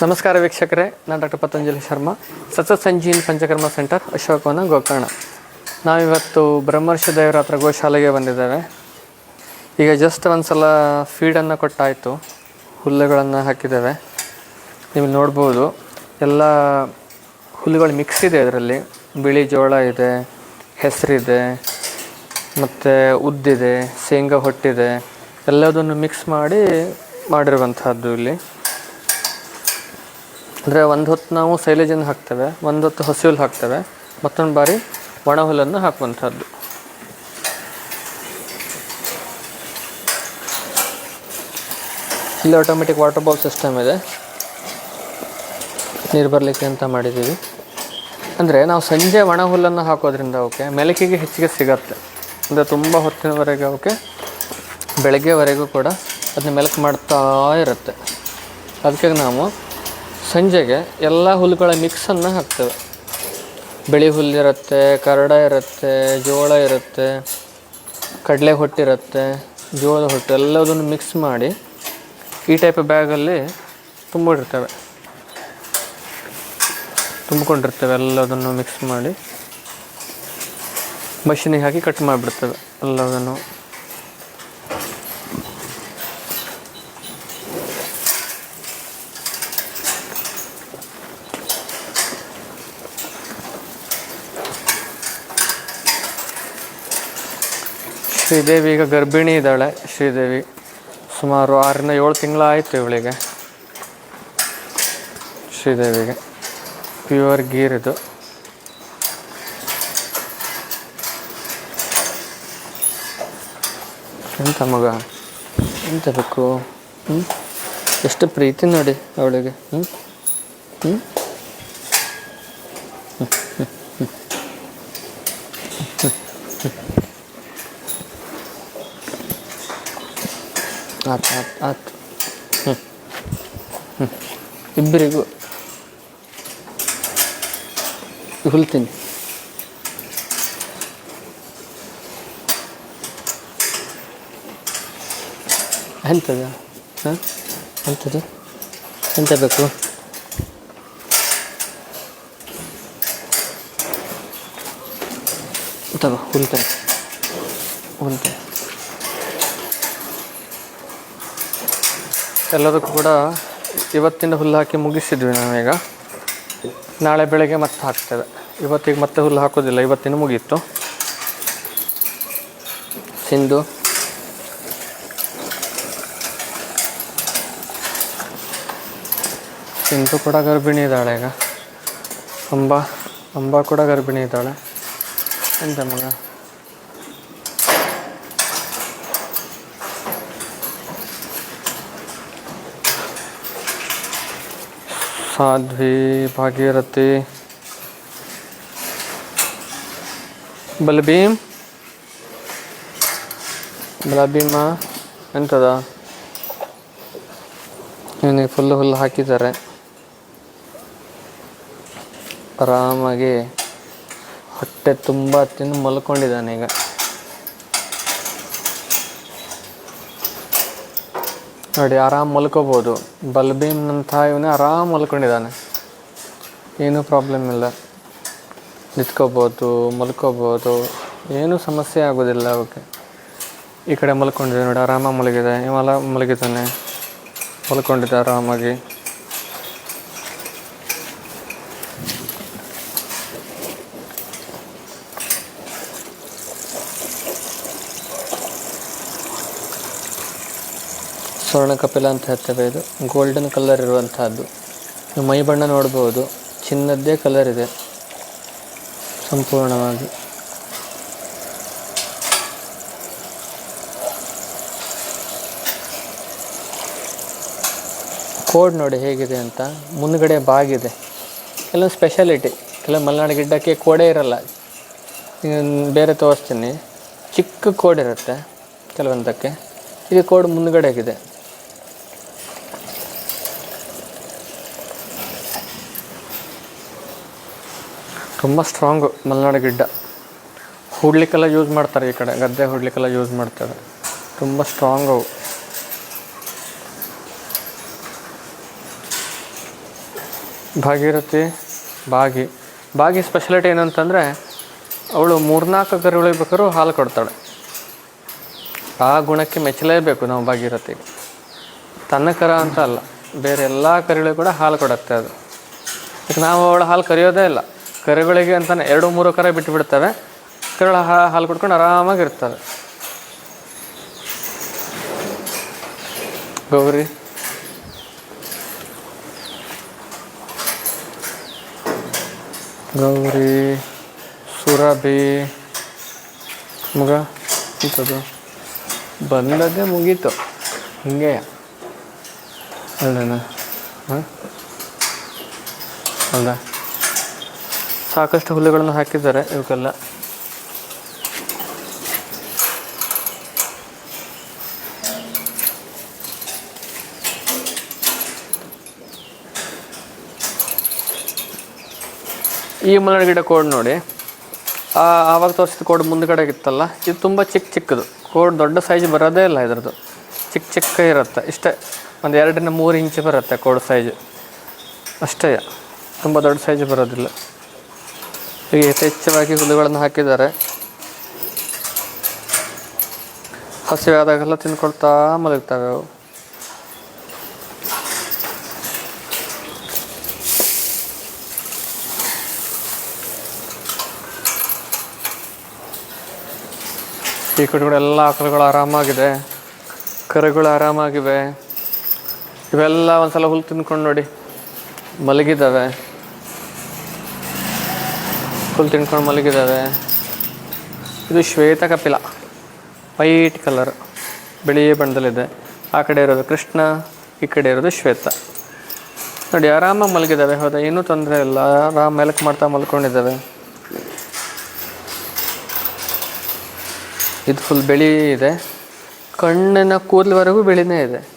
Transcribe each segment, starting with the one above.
ನಮಸ್ಕಾರ ವೀಕ್ಷಕರೇ, ನಾನು ಡಾಕ್ಟರ್ ಪತಂಜಲಿ ಶರ್ಮಾ, ಸತತ್ ಸಂಜೀನ್ ಪಂಚಕರ್ಮ ಸೆಂಟರ್, ಅಶೋಕವನ ಗೋಕರ್ಣ. ನಾವಿವತ್ತು ಬ್ರಹ್ಮರ್ಷಿ ದೇವರ ಹತ್ರ ಗೋಶಾಲೆಗೆ ಬಂದಿದ್ದೇವೆ. ಈಗ ಜಸ್ಟ್ ಒಂದು ಸಲ ಫೀಡನ್ನು ಕೊಟ್ಟಾಯಿತು. ಹುಲ್ಲುಗಳನ್ನು ಹಾಕಿದ್ದೇವೆ. ನೀವು ನೋಡ್ಬೋದು, ಎಲ್ಲ ಹುಲ್ಲುಗಳು ಮಿಕ್ಸ್ ಇದೆ ಅದರಲ್ಲಿ ಬಿಳಿ ಜೋಳ ಇದೆ, ಹೆಸರಿದೆ, ಮತ್ತು ಉದ್ದಿದೆ, ಶೇಂಗಾ ಹೊಟ್ಟಿದೆ, ಎಲ್ಲದನ್ನು ಮಿಕ್ಸ್ ಮಾಡಿ ಮಾಡಿರುವಂಥದ್ದು ಇಲ್ಲಿ. ಅಂದರೆ ಒಂದು ಹೊತ್ತು ನಾವು ಸೈಲೇಜನ್ನು ಹಾಕ್ತೇವೆ, ಒಂದು ಹೊತ್ತು ಹಸಿ ಹುಲ್ಲು ಹಾಕ್ತೇವೆ, ಮತ್ತೊಂದು ಬಾರಿ ಒಣ ಹುಲ್ಲನ್ನು ಹಾಕುವಂಥದ್ದು. ಇಲ್ಲಿ ಆಟೋಮೆಟಿಕ್ ವಾಟರ್ ಬಾಲ್ ಸಿಸ್ಟಮ್ ಇದೆ. ನೀರು ಬರಲಿಕ್ಕೆ ಅಂತ ಮಾಡಿದ್ದೀವಿ? ಅಂದರೆ ನಾವು ಸಂಜೆ ಒಣ ಹುಲ್ಲನ್ನು ಹಾಕೋದ್ರಿಂದ ಅವಕ್ಕೆ ಮೆಲಕಿಗೆ ಹೆಚ್ಚಿಗೆ ಸಿಗತ್ತೆ. ಅಂದರೆ ತುಂಬ ಹೊತ್ತಿನವರೆಗೆ ಅವಕ್ಕೆ ಬೆಳಗ್ಗೆವರೆಗೂ ಕೂಡ ಅದನ್ನ ಮೆಲಕು ಮಾಡ್ತಾ ಇರುತ್ತೆ. ಅದಕ್ಕೆ ನಾವು ಸಂಜೆಗೆ ಎಲ್ಲ ಹುಲ್ಲುಗಳ ಮಿಕ್ಸನ್ನು ಹಾಕ್ತೇವೆ. ಬಿಳಿ ಹುಲ್ಲಿರುತ್ತೆ ಕರಡ ಇರುತ್ತೆ, ಜೋಳ ಇರುತ್ತೆ, ಕಡಲೆ ಹೊಟ್ಟಿರುತ್ತೆ ಜೋಳದ ಹೊಟ್ಟು ಎಲ್ಲದನ್ನು ಮಿಕ್ಸ್ ಮಾಡಿ ಈ ಟೈಪ್ ಬ್ಯಾಗಲ್ಲಿ ತುಂಬಿರ್ತೇವೆ ತುಂಬಿಕೊಂಡಿರ್ತೇವೆ, ಎಲ್ಲದನ್ನು ಮಿಕ್ಸ್ ಮಾಡಿ. ಮಷಿನಿಗೆ ಹಾಕಿ ಕಟ್ ಮಾಡಿಬಿಡ್ತೇವೆ, ಎಲ್ಲದನ್ನು ಶ್ರೀದೇವಿ, ಈಗ ಗರ್ಭಿಣಿ ಇದ್ದಾಳೆ ಶ್ರೀದೇವಿ. ಸುಮಾರು ಆರರಿಂದ ಏಳು ತಿಂಗಳಾಯಿತು ಇವಳಿಗೆ. ಶ್ರೀದೇವಿಗೆ. ಪ್ಯೂರ್ ಗೀರ್ ಇದು. ಎಂತ ಮಗ? ಎಂತ ಬೇಕು? ಹ್ಞೂ ಎಷ್ಟು ಪ್ರೀತಿ ನೋಡಿ ಅವಳಿಗೆ. ಹ್ಞೂ ಹ್ಞೂ ಆತು ಆತು ಆತು. ಹ್ಞೂ ಹ್ಞೂ ಇಬ್ಬರಿಗೂ ಹುಲ್ತೀನಿ. ಎಂಥದ ಹಾಂ? ಎಂಥದ್ದು ಎಂತ ಬೇಕು? ತಗೋ ಹುಲ್ತೇನೆ ಹುಲ್ತೇನೆ ಎಲ್ಲದಕ್ಕೂ ಕೂಡ ಇವತ್ತಿನ ಹುಲ್ಲು ಹಾಕಿ ಮುಗಿಸಿದ್ವಿ ನಾವೀಗ. ನಾಳೆ ಬೆಳಗ್ಗೆ ಮತ್ತೆ ಹಾಕ್ತೇವೆ. ಇವತ್ತಿಗೆ ಮತ್ತೆ ಹುಲ್ಲು ಹಾಕೋದಿಲ್ಲ ಇವತ್ತಿನ ಮುಗೀತು. ಸಿಂಧು. ಸಿಂಧು ಕೂಡ ಗರ್ಭಿಣಿ ಇದ್ದಾಳೆ ಈಗ. ಅಂಬಾ ಅಂಬಾ ಕೂಡ ಗರ್ಭಿಣಿ ಇದ್ದಾಳೆ. ಎಂತ ಮಗ? ಸಾಧ್ವಿ ಭಾಗೀರಥಿ. ಬಲಭೀಮ್. ಬಲಭೀಮ ಎಂತದ? ಇವನಿಗೆ ಫುಲ್ಲು ಹುಲ್ಲು ಹಾಕಿದ್ದಾರೆ. ಆರಾಮಾಗಿ ಹೊಟ್ಟೆ ತುಂಬ ತಿಂದು ಮಲ್ಕೊಂಡಿದ್ದಾನೆ ಈಗ. ನೋಡಿ, ಆರಾಮ್ ಮಲ್ಕೋಬೋದು. ಬಲ್ಬೀಮ್ನಂಥ ಇವನೇ ಆರಾಮ್ ಮಲ್ಕೊಂಡಿದ್ದಾನೆ. ಏನೂ ಪ್ರಾಬ್ಲಮ್ ಇಲ್ಲ. ನಿಂತ್ಕೋಬೋದು, ಮಲ್ಕೋಬೋದು. ಏನೂ ಸಮಸ್ಯೆ ಆಗೋದಿಲ್ಲ ಅವಕ್ಕೆ. ಈ ಕಡೆ ಮಲ್ಕೊಂಡಿದೆ ನೋಡಿ ಆರಾಮಾಗಿ ಮಲಗಿದೆ. ಇವೆಲ್ಲ ಮಲಗಿದ್ದಾನೆ. ಮಲ್ಕೊಂಡಿದ್ದೆ ಆರಾಮಾಗಿ. ಸ್ವರ್ಣ ಕಪಿಲ ಅಂತ ಹೇಳ್ತೇವೆ ಇದು. ಗೋಲ್ಡನ್ ಕಲರ್ ಇರುವಂತಹದ್ದು. ನೀವು ಮೈ ಬಣ್ಣ ನೋಡ್ಬೋದು. ಚಿನ್ನದ್ದೇ ಕಲರ್ ಇದೆ. ಸಂಪೂರ್ಣವಾಗಿ. ಕೋಡ್ ನೋಡಿ ಹೇಗಿದೆ ಅಂತ. ಮುಂದ್ಗಡೆ ಬಾಗಿದೆ ಕೆಲವೊಂದು ಸ್ಪೆಷಾಲಿಟಿ ಕೆಲವು ಮಲೆನಾಡು ಗಿಡ್ಡಕ್ಕೆ ಕೋಡೇ ಇರಲ್ಲ. ಬೇರೆ ತೋರಿಸ್ತೀನಿ. ಚಿಕ್ಕ ಕೋಡ್ ಇರುತ್ತೆ ಕೆಲವೊಂದಕ್ಕೆ. ಇದು ಕೋಡ್ ಮುಂದ್ಗಡೆ ಆಗಿದೆ ತುಂಬ ಸ್ಟ್ರಾಂಗು ಮಲೆನಾಡು ಗಿಡ್ಡ. ಹೂಡ್ಲಿಕ್ಕೆಲ್ಲ ಯೂಸ್ ಮಾಡ್ತಾರೆ ಈ ಕಡೆ. ಗದ್ದೆ ಹೂಡ್ಲಿಕ್ಕೆಲ್ಲ ಯೂಸ್ ಮಾಡ್ತಾರೆ. ತುಂಬ ಸ್ಟ್ರಾಂಗ್ ಅವು. ಭಾಗಿರುತ್ತೆ ಬಾಗಿ. ಬಾಗಿ ಸ್ಪೆಷಾಲಿಟಿ ಏನಂತಂದರೆ, ಅವಳು ಮೂರ್ನಾಲ್ಕು ಕರುಗಳಿಗೆ ಬೇಕಾದ್ರೂ ಹಾಲು ಕೊಡ್ತಾಳೆ. ಆ ಗುಣಕ್ಕೆ ಮೆಚ್ಚಲೇಬೇಕು ನಾವು ಭಾಗಿರತಿಗೆ ತನ್ನ ಕರ ಅಂತ ಅಲ್ಲ. ಬೇರೆ ಎಲ್ಲ ಕರಿಗಳು ಕೂಡ ಹಾಲು ಕೊಡುತ್ತೆ ಅದು. ಈಗ ನಾವು ಅವಳು ಹಾಲು ಕರೆಯೋದೇ ಇಲ್ಲ. ಕರುಗಳಿಗೆ ಅಂತಲೇ ಎರಡು ಮೂರು ಕರೆ ಬಿಟ್ಟು ಬಿಡ್ತವೆ ಹಾ- ಹಾಲು ಕುಡ್ಕೊಂಡು ಆರಾಮಾಗಿರ್ತವೆ ಗೌರಿ. ಗೌರಿ, ಸುರಭಿ, ಮಗ, ಇಂಥದ್ದು. ಬಂದದ್ದೇ ಮುಗೀತು. ಹಿಂಗೆ. ಅಲ್ಲನಾ ಹಾಂ? ಹೌದಾ ಸಾಕಷ್ಟು ಹುಲ್ಲುಗಳನ್ನು ಹಾಕಿದ್ದಾರೆ ಇವಕ್ಕೆಲ್ಲ. ಈ ಮಲಡ ಗಿಡ ಕೋಡ್ ನೋಡಿ. ಆವಾಗ ತೋರಿಸಿದ ಕೋಡ್ ಮುಂದ್ಗಡೆ ಇತ್ತಲ್ಲ, ಇದು ತುಂಬ ಚಿಕ್ಕ ಚಿಕ್ಕದು. ಕೋಡ್ ದೊಡ್ಡ ಸೈಜ್ ಬರೋದೇ ಇಲ್ಲ ಇದ್ರದ್ದು. ಚಿಕ್ಕ ಚಿಕ್ಕ ಇರುತ್ತೆ, ಇಷ್ಟೇ. ಒಂದು ಎರಡರಿಂದ ಮೂರು ಇಂಚ್ ಬರುತ್ತೆ ಕೋಡ್ ಸೈಜ್. ಅಷ್ಟೇ, ತುಂಬ ದೊಡ್ಡ ಸೈಜ್ ಬರೋದಿಲ್ಲ. ಯಥೇಚ್ಛವಾಗಿ ಹುಲ್ಲುಗಳನ್ನು ಹಾಕಿದ್ದಾರೆ. ಹಸಿವೆ ಆದಾಗೆಲ್ಲ ತಿನ್ಕೊಳ್ತಾ ಮಲಗ್ತವೆ ಅವು. ಈ ಕಡೆ ಎಲ್ಲ ಆಕಳುಗಳು ಆರಾಮಾಗಿದೆ. ಕರುಗಳು ಆರಾಮಾಗಿವೆ. ಇವೆಲ್ಲ ಒಂದ್ಸಲ ಹುಲ್ಲು ತಿನ್ಕೊಂಡು ನೋಡಿ ಮಲಗಿದ್ದಾವೆ. ಹುಲ್ಲು ತಿನ್ಕೊಂಡು ಮಲಗಿದ್ದಾವೆ. ಇದು ಶ್ವೇತ ಕಪಿಲ, ವೈಟ್ ಕಲರ್, ಬಿಳಿ ಬಣ್ಣದಲ್ಲಿದೆ. ಆ ಕಡೆ ಇರೋದು ಕೃಷ್ಣ, ಈ ಕಡೆ ಇರೋದು ಶ್ವೇತ. ನೋಡಿ, ಆರಾಮಾಗಿ ಮಲಗಿದ್ದಾವೆ. ಹೌದಾ? ಏನೂ ತೊಂದರೆ ಇಲ್ಲ. ಆರಾಮ ಮೆಲಕ್ ಮಾಡ್ತಾ ಮಲ್ಕೊಂಡಿದ್ದಾವೆ. ಇದು ಫುಲ್ ಬಿಳಿ ಇದೆ. ಕಣ್ಣಿನ ಕೂದಲವರೆಗೂ ಬೆಳಿನೇ ಇದೆ.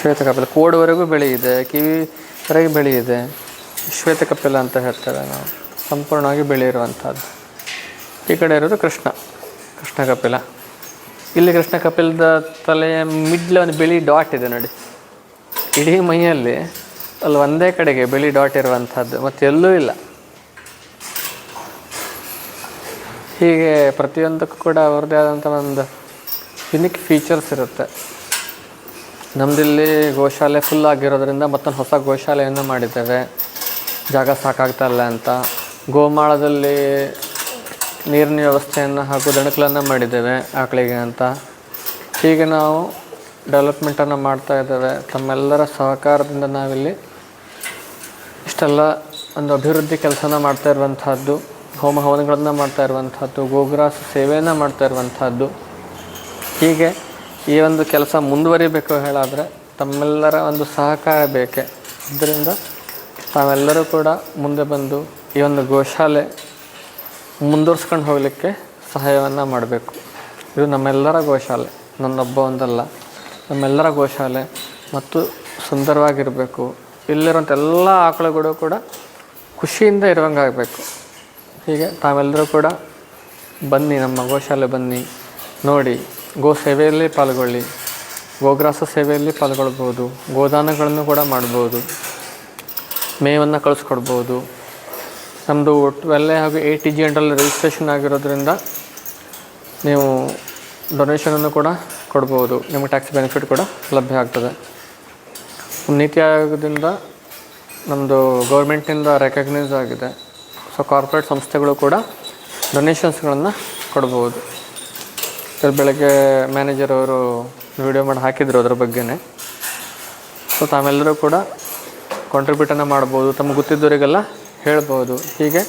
ಶ್ವೇತ ಕಪಿಲ, ಕೋಡ್ವರೆಗೂ ಬೆಳೆ ಇದೆ. ಕಿವಿವರೆಗೆ ಬೆಳೆ ಇದೆ. ಶ್ವೇತ ಕಪಿಲ ಅಂತ ಹೇಳ್ತೇವೆ ನಾವು. ಸಂಪೂರ್ಣವಾಗಿ ಬೆಳೆಯಿರುವಂಥದ್ದು. ಈ ಕಡೆ ಇರೋದು ಕೃಷ್ಣ. ಕೃಷ್ಣ ಕಪಿಲ. ಇಲ್ಲಿ ಕೃಷ್ಣ ಕಪಿಲದ ತಲೆಯ ಮಿಡ್ಲ್ ಒಂದು ಬಿಳಿ ಡಾಟ್ ಇದೆ ನೋಡಿ. ಇಡೀ ಮೈಯಲ್ಲಿ ಅಲ್ಲಿ ಒಂದೇ ಕಡೆಗೆ ಬಿಳಿ ಡಾಟ್ ಇರುವಂಥದ್ದು, ಮತ್ತು ಎಲ್ಲೂ ಇಲ್ಲ. ಹೀಗೆ ಪ್ರತಿಯೊಂದಕ್ಕೂ ಕೂಡ ಅವ್ರದ್ದೇ ಆದಂಥ ಒಂದು ಯುನಿಕ್ ಫೀಚರ್ಸ್ ಇರುತ್ತೆ. ನಮ್ಮದಿಲ್ಲಿ ಗೋಶಾಲೆ ಫುಲ್ ಆಗಿರೋದ್ರಿಂದ ಮತ್ತೊಂದು ಹೊಸ ಗೋಶಾಲೆಯನ್ನು ಮಾಡಿದ್ದೇವೆ. ಜಾಗ ಸಾಕಾಗ್ತಾ ಇಲ್ಲ ಅಂತ. ಗೋಮಾಳದಲ್ಲಿ ನೀರಿನ ವ್ಯವಸ್ಥೆಯನ್ನು ಹಾಗೂ ದಣಕಲನ್ನು ಮಾಡಿದ್ದೇವೆ ಆಕಳಿಗೆ ಅಂತ. ಹೀಗೆ ನಾವು ಡೆವಲಪ್ಮೆಂಟನ್ನು ಮಾಡ್ತಾ ಇದ್ದೇವೆ. ತಮ್ಮೆಲ್ಲರ ಸಹಕಾರದಿಂದ ನಾವಿಲ್ಲಿ ಇಷ್ಟೆಲ್ಲ ಒಂದು ಅಭಿವೃದ್ಧಿ ಕೆಲಸನ ಮಾಡ್ತಾ ಇರುವಂಥದ್ದು ಹೋಮ ಹವನಗಳನ್ನು ಮಾಡ್ತಾ ಇರುವಂಥದ್ದು ಗೋಗ್ರಾಸ್ ಸೇವೆಯನ್ನು ಮಾಡ್ತಾ ಇರುವಂಥದ್ದು ಹೀಗೆ ಈ ಒಂದು ಕೆಲಸ ಮುಂದುವರಿಬೇಕು ಹೇಳಾದರೆ ತಮ್ಮೆಲ್ಲರ ಒಂದು ಸಹಕಾರ ಬೇಕೆ. ಇದರಿಂದ ತಾವೆಲ್ಲರೂ ಕೂಡ ಮುಂದೆ ಬಂದು ಈ ಒಂದು ಗೋಶಾಲೆ ಮುಂದುವರ್ಸ್ಕೊಂಡು ಹೋಗಲಿಕ್ಕೆ ಸಹಾಯವನ್ನು ಮಾಡಬೇಕು. ಇದು ನಮ್ಮೆಲ್ಲರ ಗೋಶಾಲೆ, ನನ್ನೊಬ್ಬ ಒಂದಲ್ಲ. ನಮ್ಮೆಲ್ಲರ ಗೋಶಾಲೆ ಮತ್ತು ಸುಂದರವಾಗಿರಬೇಕು. ಇಲ್ಲಿರುವಂಥ ಎಲ್ಲ ಆಕಳುಗಳು ಕೂಡ ಖುಷಿಯಿಂದ ಇರುವಂಗಾಗಬೇಕು. ಹೀಗೆ ತಾವೆಲ್ಲರೂ ಕೂಡ ಬನ್ನಿ, ನಮ್ಮ ಗೋಶಾಲೆ ಬನ್ನಿ, ನೋಡಿ. ಗೋ ಸೇವೆಯಲ್ಲಿ ಪಾಲ್ಗೊಳ್ಳಿ. ಗೋಗ್ರಾಸ ಸೇವೆಯಲ್ಲಿ ಪಾಲ್ಗೊಳ್ಬೋದು. ಗೋದಾನಗಳನ್ನು ಕೂಡ ಮಾಡ್ಬೋದು. ಮೇವನ್ನು ಕಳಿಸ್ಕೊಡ್ಬೋದು. ನಮ್ಮದು ಟ್ವೆಲ್ ಹಾಗೂ ಏಯ್ಟ್ ಟಿ ಜಿ ಅಂಡ್ರಲ್ಲಿ ರಿಜಿಸ್ಟ್ರೇಷನ್ ಆಗಿರೋದ್ರಿಂದ ನೀವು ಡೊನೇಷನನ್ನು ಕೂಡ ಕೊಡ್ಬೋದು. ನಿಮಗೆ ಟ್ಯಾಕ್ಸ್ ಬೆನಿಫಿಟ್ ಕೂಡ ಲಭ್ಯ ಆಗ್ತದೆ. ನೀತಿ ಆಯೋಗದಿಂದ ನಮ್ಮದು ಗೌರ್ಮೆಂಟಿಂದ ರೆಕಗ್ನೈಸ್ ಆಗಿದೆ. ಸೊ ಕಾರ್ಪೊರೇಟ್ ಸಂಸ್ಥೆಗಳು ಕೂಡ ಡೊನೇಷನ್ಸ್ಗಳನ್ನು ಕೊಡ್ಬೋದು. ಬೆಳಗ್ಗೆ ಮ್ಯಾನೇಜರ್ ಅವರು ವಿಡಿಯೋ ಮಾಡಿ ಹಾಕಿದ್ರು ಅದ್ರ ಬಗ್ಗೆನೇ. ಸೊ ತಾವೆಲ್ಲರೂ ಕೂಡ ಕಾಂಟ್ರಿಬ್ಯೂಟನ್ನು ಮಾಡ್ಬೋದು, ತಮಗೆ ಗೊತ್ತಿದ್ದವರಿಗೆಲ್ಲ ಹೇಳ್ಬೋದು. ಹೀಗೆ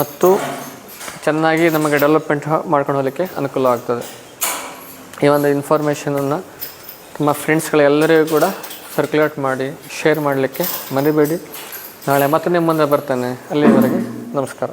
ಮತ್ತು ಚೆನ್ನಾಗಿ ನಮಗೆ ಡೆವಲಪ್ಮೆಂಟ್ ಮಾಡ್ಕೊಂಡು ಹೋಗಲಿಕ್ಕೆ ಅನುಕೂಲ ಆಗ್ತದೆ. ಈ ಒಂದು ಇನ್ಫಾರ್ಮೇಷನನ್ನು ತಮ್ಮ ಫ್ರೆಂಡ್ಸ್ಗಳೆಲ್ಲರಿಗೂ ಕೂಡ ಸರ್ಕ್ಯುಲೇಟ್ ಮಾಡಿ ಶೇರ್ ಮಾಡಲಿಕ್ಕೆ ಮರಿಬೇಡಿ. ನಾಳೆ ಮತ್ತೆ ನಿಮ್ಮ ಮುಂದೆ ಬರ್ತೇನೆ. ಅಲ್ಲಿವರೆಗೆ ನಮಸ್ಕಾರ.